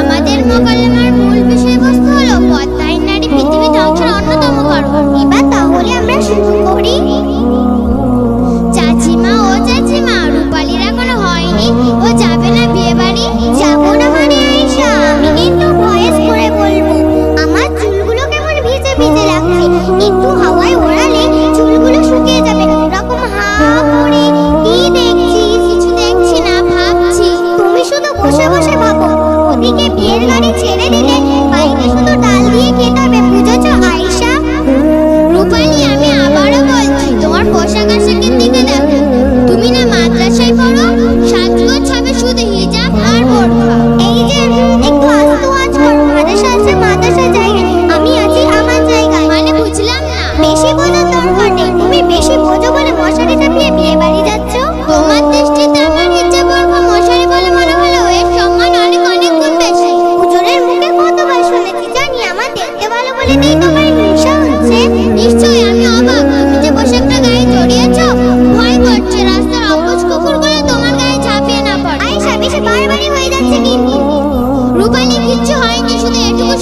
আমাদের মোকালেমার মূল বিষয়বস্তু হলো পদ্মায় নারী পৃথিবী ধ্বংসের অন্যতম কারণ এবার তাহলে আমরা শুরু করি। চাচিমা ও চাচিমা রূপালীরা কোনো হয়নি ও যাবে আশাকের দিকে দেখো। তুমি না মাদ্রাসায় পড়ো সাজগোজ হবে শুধু হিজাব আর বোরখা এই যে একটু আস্তে আজ মাদ্রাসা আছে, মাদ্রাসা জায়গায় আমি আছি আমার জায়গায়। মানে বুঝলাম না। বেশি বোঝার দরকার নেই। তুমি বেশি বোঝো বলে মশারি চাপিয়ে বিয়ে বাড়ি যাচ্ছ? তোমার দৃষ্টিতে আমার হিজাব বোরখা মশারি বলে মনে হলো এর সম্মান অনেক অনেক গুণ বেশি। হুজুরের মুখে কতবার শুনেছি জানি আমার দেখতে ভালো বলে নেই তোমার হিংসা হচ্ছে? নিশ্চয়ই শুধু এটুকু